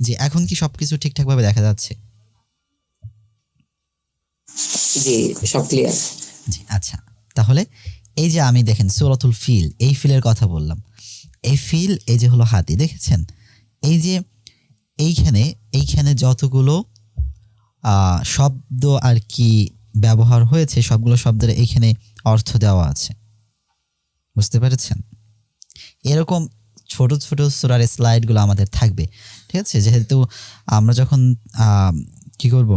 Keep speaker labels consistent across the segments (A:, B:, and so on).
A: জি এখন কি সবকিছু ঠিকঠাকভাবে দেখা যাচ্ছে?
B: জি সব ক্লিয়ার
A: জি আচ্ছা। তাহলে এই যে আমি দেখেন সুরতুল ফিল এই ফিলের কথা বললাম। এই ফিল এই যে হলো হাতি দেখেছেন? এই যে এইখানে এইখানে যতগুলো আহ, শব্দ আর কি ব্যবহার হয়েছে সবগুলো শব্দের এইখানে অর্থ দেওয়া আছে। বুঝতে পেরেছেন? এরকম ছোট ছোট সুরার স্লাইডগুলো আমাদের থাকবে। ঠিক আছে? যেহেতু আমরা যখন কি করব?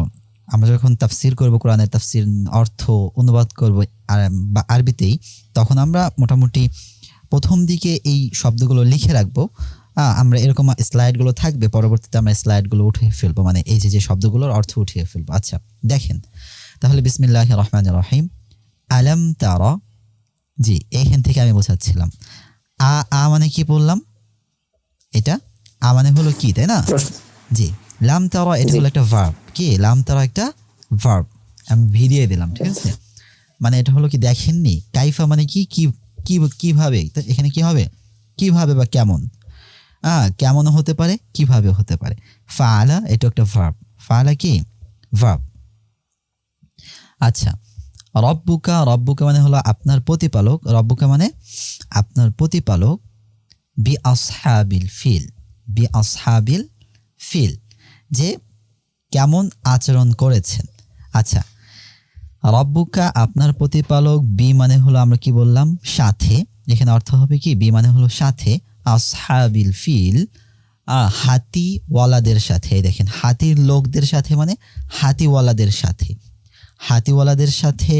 A: আমরা যখন তাফসির করব, কোরআনের তাফসির, অর্থ, অনুবাদ করব আরবিতেই, তখন আমরা মোটামুটি প্রথম দিকে এই শব্দগুলো লিখে রাখব। আমরা এরকম স্লাইডগুলো থাকবে, পরবর্তীতে আমরা স্লাইডগুলো উঠিয়ে ফেলব। মানে এই যে যে শব্দগুলোর অর্থ উঠিয়ে ফেলব। আচ্ছা দেখেন। তাহলে বিসমিল্লাহ রহমান রহিম। আলম তারা, জি, এইখান থেকে আমি বোঝাচ্ছিলাম। আ আ মানে কি বললাম? এটা? আ মানে হলো কি তাই না? জি। লাম তারা এটা হলো একটা ভার্ব কি? লাম তারা একটা ভার্ব আমি ভিডিও দিলাম ঠিক আছে? মানে এটা হলো কি দেখেননি? কাইফা মানে কি? কি কীভাবে? তো এখানে কি হবে? কীভাবে বা কেমন? হ্যাঁ কেমন হতে পারে কীভাবে হতে পারে। ফালা এটা একটা ভার্ব ফালা কি? ভার্ব আচ্ছা। রব্বুকা রব্বুকা মানে হলো আপনার প্রতিপালক। রব্বুকা মানে আপনার প্রতিপালক। বি আসহাবিল ফিল। বি আসহাবিল ফিল, যে কেমন আচরণ করেছেন। আচ্ছা রব্বুকা আপনার প্রতিপালক, বি মানে হলো আমরা কি বললাম? সাথে, এখানে অর্থ হবে কি? বি মানে হলো সাথে। আসহাবিল ফিল হাতিওয়ালাদের সাথে দেখেন, হাতির লোকদের সাথে মানে হাতিওয়ালাদের সাথে। হাতিওয়ালাদের সাথে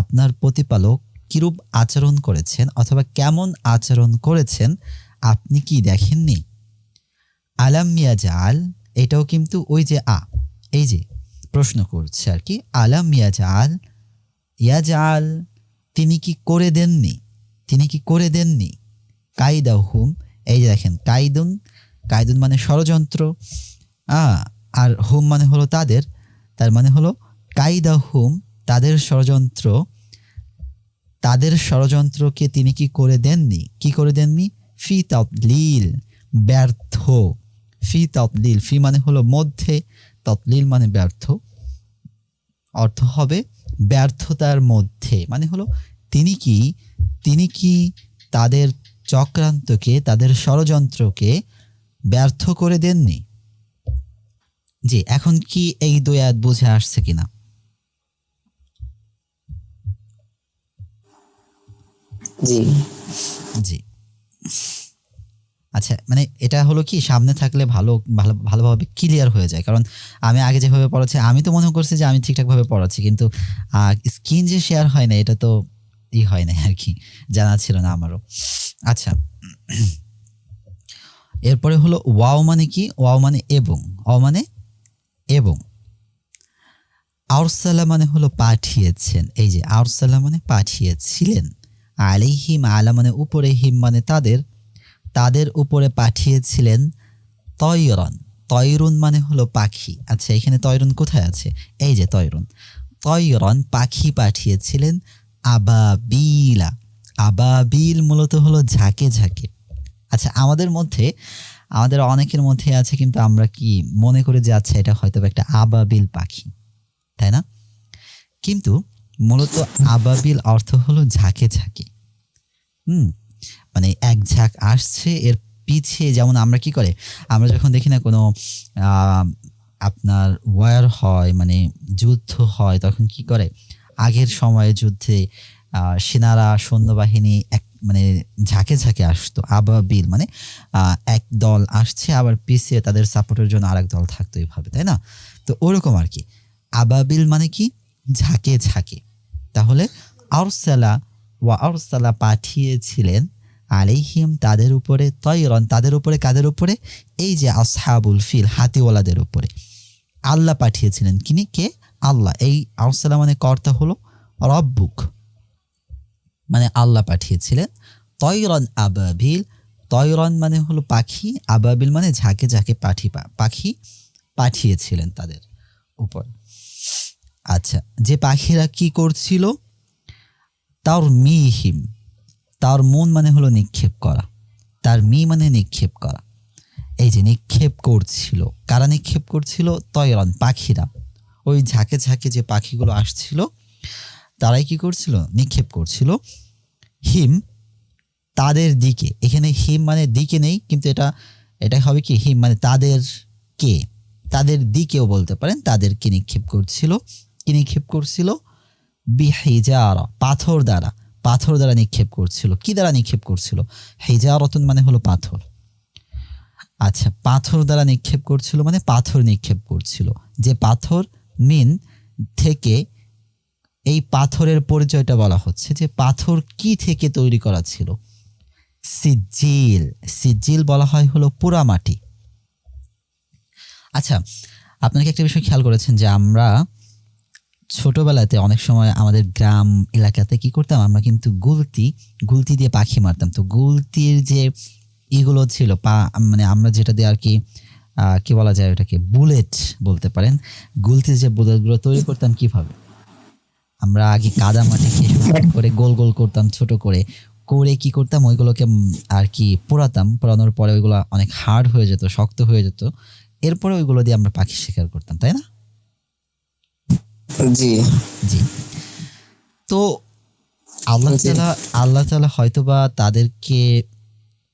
A: আপনার প্রতিপালক কিরূপ আচরণ করেছেন? অথবা কেমন আচরণ করেছেন? আপনি কি দেখেননি? আলাম মিয়াজাল এটাও কিন্তু ওই যে আ, এই যে প্রশ্ন করছে আর কি, আলাম ইয়াজাল ইয়াজাল তিনি কি করে দেননি? তিনি কি করে দেননি? কাইদা হুম এই যে দেখেন, কাইদুন কাইদুন মানে ষড়যন্ত্র আর হুম মানে হলো তাদের, তার মানে হলো কাইদা হুম তাদের ষড়যন্ত্র, তাদের ষড়যন্ত্রকে তিনি কি করে দেননি? কি করে দেননি? ফি তৎলিল ব্যর্থ। ফি তৎলিল ফি মানে হলো মধ্যে তৎলিল মানে ব্যর্থ। অর্থ হবে ব্যর্থতার মধ্যে। মানে হলো তিনি কি? তিনি কি তাদের চক্রান্তকে তাদের ষড়যন্ত্রকে ব্যর্থ করে দেননি? জি এখন কি এই দুই আয়াত বুঝে আসছে কিনা?
B: জি।
A: জি। আচ্ছা মানে এটা হলো কি, সামনে থাকলে ভালো ভালো, ভালোভাবে ক্লিয়ার হয়ে যায়। কারণ আমি আগে যেভাবে পড়াচ্ছি, আমি তো মনে করছি যে আমি ঠিকঠাকভাবে পড়াচ্ছি। কিন্তু স্ক্রিন যে শেয়ার হয় না, এটা তো ই হয় না আর কি, জানা ছিল না আমারও। আচ্ছা। এরপরে হলো ওয়াও মানে কি? ওয়াও মানে এবং। ওয়াও মানে এবং। আউরসালা মানে হলো পাঠিয়েছেন। এই যে আউরসালা মানে পাঠিয়েছিলেন। আলাইহিম আলা মানে উপরে হিম মানে তাদের। তাদের উপরে পাঠিয়েছিলেন তয়রন তয়রুন মানে হলো পাখি। আচ্ছা এখানে তয়রুন কোথায় আছে? এই যে তয়রুন তয়রন পাখি পাঠিয়েছিলেন আবাবিলা। আবাবিল মূলত হলো ঝাঁকে ঝাঁকে। আচ্ছা আমাদের মধ্যে, আমাদের অনেকের মধ্যে আছে, কিন্তু আমরা কি মনে করে যে আচ্ছা এটা হয়তো একটা আবাবিল পাখি, তাই না? কিন্তু মূলত আবাবিল অর্থ হলো ঝাঁকে ঝাঁকে। হুম? মানে এক ঝাঁক আসছে, এর পিছিয়ে যেমন আমরা কি করে, আমরা যখন দেখি না কোনো আপনার ওয়ার হয় মানে যুদ্ধ হয়, তখন কি করে? আগের সময়ে যুদ্ধে সেনারা সৈন্যবাহিনী এক মানে ঝাঁকে ঝাঁকে আসতো, আবাবিল মানে এক দল আসছে, আবার পিছিয়ে তাদের সাপোর্টের জন্য আরেক দল থাকতো এইভাবে তাই না? তো ওরকম আর কি। আবাবিল মানে কি? ঝাঁকে ঝাঁকে। তাহলে আরসালা, ওয়া আরসালা পাঠিয়েছিলেন আলাইহিম তাদের উপরে, তৈরন তাদের উপরে, কাদের উপরে? এই যে আসহাবুল ফিল, হাতিওয়ালাদের উপরে। আল্লাহ পাঠিয়েছিলেন। কিনি কে? আল্লাহ। এই আরসালা মানে কর্তা হলো রব্বুক। মানে আল্লাহ পাঠিয়েছিলেন। তৈরন আবাবিল। তৈরন মানে হলো পাখি। আবাবিল মানে ঝাঁকে ঝাঁকে পাখি পাখি পাঠিয়েছিলেন তাদের উপর। আচ্ছা যে পাখিরা কি করছিল? তার মিহিম তার মন মানে হলো নিক্ষেপ করা। তার মি মানে নিক্ষেপ করা। এই যে নিক্ষেপ করছিল। কারা নিক্ষেপ করছিল? তয়রন পাখিরা। ওই ঝাঁকে ঝাঁকে যে পাখিগুলো আসছিল, তারাই কি করছিল? নিক্ষেপ করছিল। হিম, তাদের দিকে। এখানে হিম মানে দিকে নেই, কিন্তু এটা এটা হবে কি? হিম মানে তাদের কে? তাদের দিকেও বলতে পারেন তাদেরকে নিক্ষেপ করছিল। কি নিক্ষেপ করছিল? বিহিজারা, পাথর দ্বারা। পাথর দ্বারা নিক্ষেপ করছিল। কি দ্বারা নিক্ষেপ করছিল? হিজারতন মানে হলো পাথর। আচ্ছা পাথর দ্বারা নিক্ষেপ করছিল মানে পাথর নিক্ষেপ করছিল। যে পাথর মিন থেকে এই পাথরের পরিচয়টা বলা হচ্ছে যে পাথর কি থেকে তৈরি করা ছিল? সিজিল। সিজিল বলা হয় হলো পোড়ামাটি আচ্ছা আপনাকে একটা বিষয় খেয়াল করেছেন যে আমরা ছোটবেলাতে অনেক সময় আমাদের গ্রাম এলাকাতে কি করতাম? আমরা কিন্তু গুলতি গুলতি দিয়ে পাখি মারতাম। তো গুলতির যে ইগুলো ছিল, পা মানে আমরা যেটা দিয়ে আর কি কি বলা যায় ওটাকে, বুলেট বলতে পারেন, গুলতির যে বুলেটগুলো তৈরি করতাম কীভাবে? আমরা আগে কাদা মাটি করে গোল গোল করতাম ছোট করে। করে কি করতাম? ওইগুলোকে আর কি পোড়াতাম। পোড়ানোর পরে ওইগুলো অনেক হার্ড হয়ে যেত, শক্ত হয়ে যেত। এরপরে ওইগুলো দিয়ে আমরা পাখি শিকার করতাম, তাই না?
B: জি।
A: জি। তো আল্লাহ তালা আল্লাহ তালা হয়তোবা তাদেরকে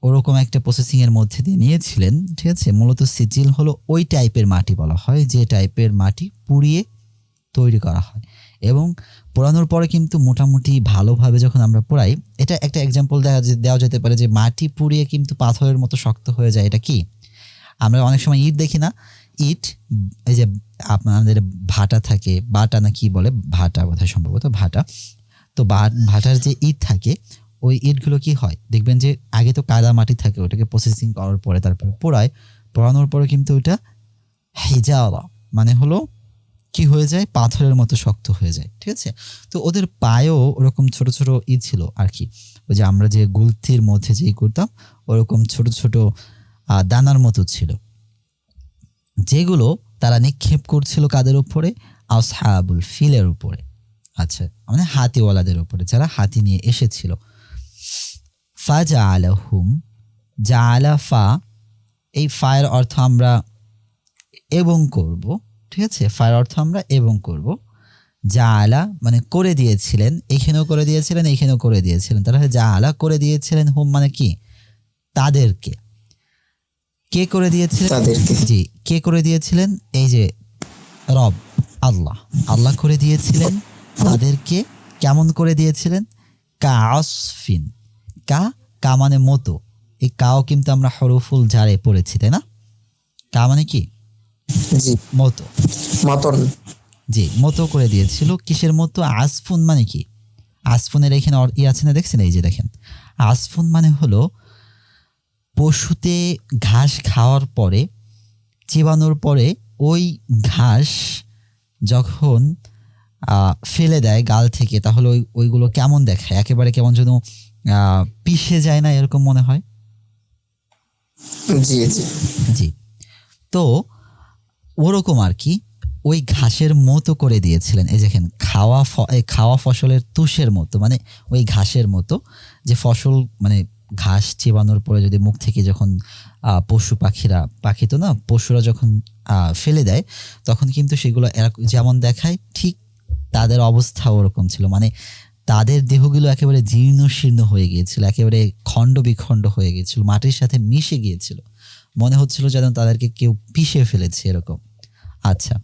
A: ওরকম একটা প্রসেসিং এর মধ্যে দিয়ে নিয়েছিলেন ঠিক আছে? মূলত সিজিল হলো ওই টাইপের মাটি বলা হয় যে টাইপের মাটি পুড়িয়ে তৈরি করা হয়। এবং পোড়ানোর পরে কিন্তু মোটামুটি ভালোভাবে যখন আমরা পোড়াই এটা একটা এক্সাম্পল দেখা দেওয়া যেতে পারে যে মাটি পুড়িয়ে কিন্তু পাথরের মতো শক্ত হয়ে যায় এটা কি? আমরা অনেক সময় ইট দেখি না ইট এই যে আপনাদের ভাটা থাকে, বাটা না কি বলে? ভাটা বোধহয় সম্ভবত ভাটা। তো ভাটার যে ইট থাকে, ওই ইটগুলো কি হয়? দেখবেন যে আগে তো কাদা মাটি থাকে, ওটাকে প্রসেসিং করার পরে তারপরে পোড়ায়। পোড়ানোর পরে কিন্তু ওইটা হেজাওয়া মানে হলো কি হয়ে যায়? পাথরের মতো শক্ত হয়ে যায়, ঠিক আছে? তো ওদের পায়েও ওরকম ছোট ছোট ই ছিল আর কি। ওই যে আমরা যে গুলতির মধ্যে যেই করতাম, ওরকম ছোট ছোট দানার মতো ছিল। যেগুলো তারা নিক্ষেপ করছিল কাদের উপরে? আসহাবুল ফিলের উপরে। আচ্ছা মানে হাতিওয়ালাদের উপরে যারা হাতি নিয়ে এসেছিল। ফা জা আলা হুম জা আলা ফা এই ফায়ের অর্থ আমরা এবং করব ঠিক আছে? ফায়ের অর্থ আমরা এবং করব। যা আলা মানে করে দিয়েছিলেন এইখানেও করে দিয়েছিলেন এইখানেও করে দিয়েছিলেন। তাহলে যা আলা করে দিয়েছিলেন হুম মানে কি? তাদেরকে। কে করে দিয়েছিলেন?
B: তাদেরকে।
A: জি কে করে দিয়েছিলেন? এই যে রব আল্লাহ। আল্লাহ করে দিয়েছিলেন। তাদেরকে কেমন করে দিয়েছিলেন? কা আসফিন কা কা মানে মতো। এই কাও কিন্তু আমরা হরফুল ঝাড়ে পড়েছি তাই না? কা মানে কি?
B: জি।
A: মতো।
B: মতন।
A: জি মতো করে দিয়েছিল। কিসের মতো? আসফুন মানে কি? আসফুনের এখানে অর- ই আছে না দেখছেন? এই যে দেখেন। আসফুন মানে হলো পশুতে ঘাস খাওয়ার পরে চিবানোর পরে ওই ঘাস যখন ফেলে দেয় গাল থেকে তাহলে ওই ওইগুলো কেমন দেখায়? একেবারে কেমন যেন পিষে যায় না এরকম মনে হয়?
B: জি জি।
A: জি। তো ওরকম আর কি ওই ঘাসের মতো করে দিয়েছিলেন। এই দেখেন খাওয়া খাওয়া ফসলের তুষের মতো মানে ওই ঘাসের মতো যে ফসল মানে ঘাস চিবানোর পরে যদি মুখ থেকে যখন পশু পাখিরা, পাখি তো না, পশুরা যখন ফেলে দেয়, তখন কিন্তু সেগুলো যেমন দেখায়, ঠিক তাদের অবস্থা ওরকম ছিল। মানে তাদের দেহগুলো একেবারে জীর্ণ শীর্ণ হয়ে গিয়েছিল, একেবারে খণ্ড বিখণ্ড হয়ে গিয়েছিল, মাটির সাথে মিশে গিয়েছিল। মনে হচ্ছিল যেন তাদেরকে কেউ পিষে ফেলেছে এরকম। আচ্ছা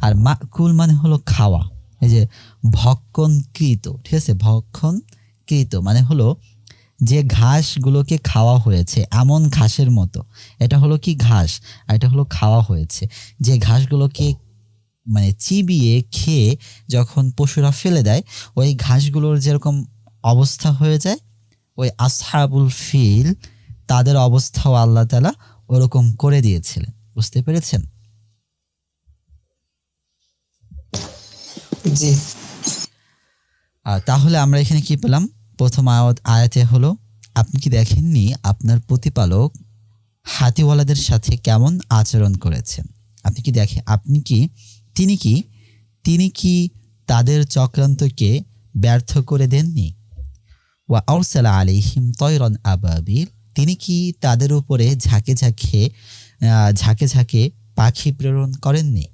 A: আর মাকুল মানে হলো খাওয়া। এই যে ভক্ষণকৃত, ঠিক আছে? ভক্ষণকৃত মানে হলো যে ঘাসগুলোকে খাওয়া হয়েছে এমন ঘাসের মতো। এটা হলো কি ঘাস? আর এটা হলো খাওয়া হয়েছে। যে ঘাসগুলোকে মানে চিবিয়ে খেয়ে যখন পশুরা ফেলে দেয় ওই ঘাসগুলোর যেরকম অবস্থা হয়ে যায় ওই আসহাবুল ফিল তাদের অবস্থাও আল্লাহ তালা ওরকম করে দিয়েছিলেন। বুঝতে পেরেছেন?
B: জি।
A: তাহলে আমরা এখানে কি পেলাম? প্রথম আয়াত আয়াতে হলো, আপনি কি দেখেননি আপনার প্রতিপালক হাতিওয়ালাদের সাথে কেমন আচরণ করেছেন? আপনি কি দেখে আপনি কি তিনি কি তিনি কি তাদের চক্রান্তকে ব্যর্থ করে দেননি? ওয়া আরসালা আলাইহিম তৈরন আবাবিল। তিনি কি তাদের উপরে ঝাঁকে ঝাঁকে ঝাঁকে ঝাঁকে পাখি প্রেরণ করেননি?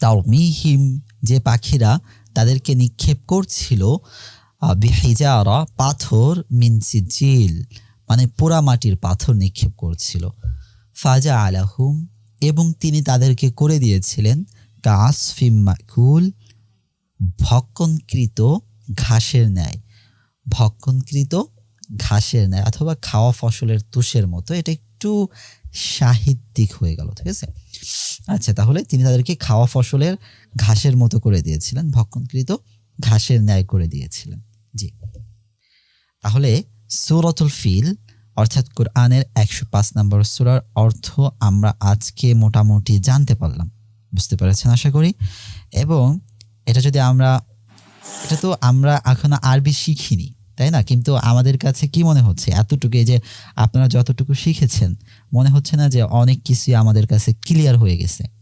A: তাও মিহিম যে পাখিরা তাদেরকে নিক্ষেপ করছিল বিহিজারা পাথর মিন সিজিল মানে পোড়া মাটির পাথর নিক্ষেপ করছিল। ফাজা আলাহুম, এবং তিনি তাদেরকে করে দিয়েছিলেন গাছ ফিম মাকুল, ভক্ষণকৃত ঘাসের ন্যায়। ভক্ষণকৃত ঘাসের ন্যায়, অথবা খাওয়া ফসলের তুষের মতো। এটা একটু সাহিত্যিক হয়ে গেল, ঠিক আছে? আচ্ছা তাহলে তিনি তাদেরকে খাওয়া ফসলের ঘাসের মতো করে দিয়েছিলেন, ভক্ষণকৃত ঘাসের ন্যায় করে দিয়েছিলেন। জি। তাহলে সুরতুল ফিল, অর্থাৎ কোরআনের একশো পাঁচ নম্বর সুরার অর্থ আমরা আজকে মোটামুটি জানতে পারলাম। বুঝতে পেরেছেন আশা করি? এবং এটা যদি আমরা, এটা তো আমরা এখনও আরবি শিখিনি, তাই না? কিন্তু আমাদের কাছে কি মনে হচ্ছে? এতটুকু যে আপনারা যতটুকু শিখেছেন, মনে হচ্ছে না যে অনেক কিছুই আমাদের কাছে ক্লিয়ার হয়ে গেছে?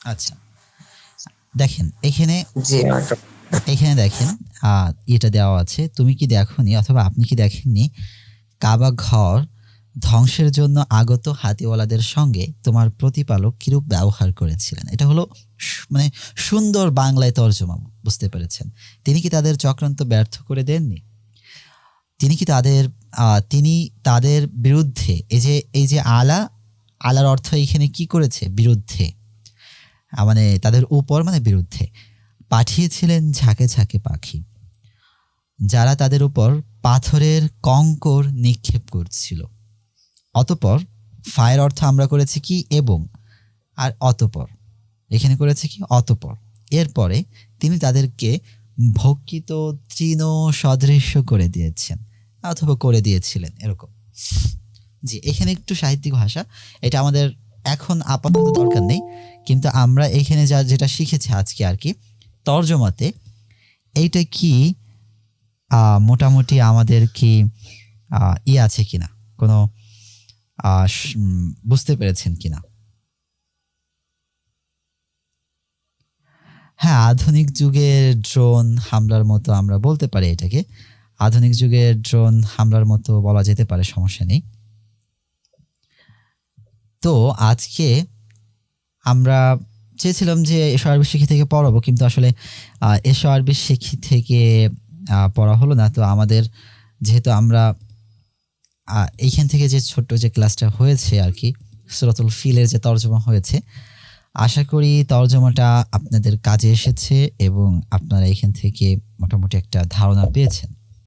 A: আচ্ছা। দেখেন এখানে এখানে দেখেন এটা দেওয়া আছে তুমি কি দেখনি অথবা আপনি কি দেখেননি কাবা ঘর ধ্বংসের জন্য আগত হাতিওয়ালাদের সঙ্গে তোমার প্রতিপালক কিরূপ ব্যবহার করেছিলেন? এটা হলো মানে সুন্দর বাংলায় তর্জমা বুঝতে পেরেছেন। তিনি কি তাদের চক্রান্ত ব্যর্থ করে দেননি? তিনি কি তাদের তিনি তাদের বিরুদ্ধে এই যে এই যে আলা আলার অর্থ এখানে কি করেছে? বিরুদ্ধে। মানে তাদের উপর মানে বিরুদ্ধে পাঠিয়েছিলেন ঝাঁকে ঝাঁকে পাখি, যারা তাদের উপর পাথরের কঙ্কর নিক্ষেপ করছিল। অতপর ফায়ের অর্থ আমরা করেছি কি? এবং, আর অতপর, এখানে করেছে কি? অতপর। এরপরে তিনি তাদেরকে ভক্ষিত তৃণ সদৃশ্য করে দিয়েছেন, অথবা করে দিয়েছিলেন, এরকম। জি, এখানে একটু সাহিত্যিক ভাষা, এটা আমাদের এখন আপাতত দরকার নেই, কিন্তু আমরা এখানে যা, যেটা শিখেছি আজকে আর কি, তর্জমাতে এইটা কি মোটামুটি আমাদের কি ই আছে কিনা? কোনো বুঝতে পেরেছেন কিনা? হ্যাঁ আধুনিক যুগের ড্রোন হামলার মতো আমরা বলতে পারি এটাকে। আধুনিক যুগের ড্রোন হামলার মতো বলা যেতে পারে, সমস্যা নেই। তো আজকে আমরা চেয়েছিলাম যে এসো আরবি শিখি থেকে পড়াবো, কিন্তু আসলে এসো আরবি শিখি থেকে পড়া হলো না। তো আমাদের যেহেতু আমরা এইখান থেকে যে ছোট্ট যে ক্লাসটা হয়েছে আর কি সুরতুল ফিলের যে তর্জমা হয়েছে, আশা করি তর্জমাটা আপনাদের কাজে এসেছে এবং আপনারা এখান থেকে মোটামুটি একটা ধারণা পেয়েছেন।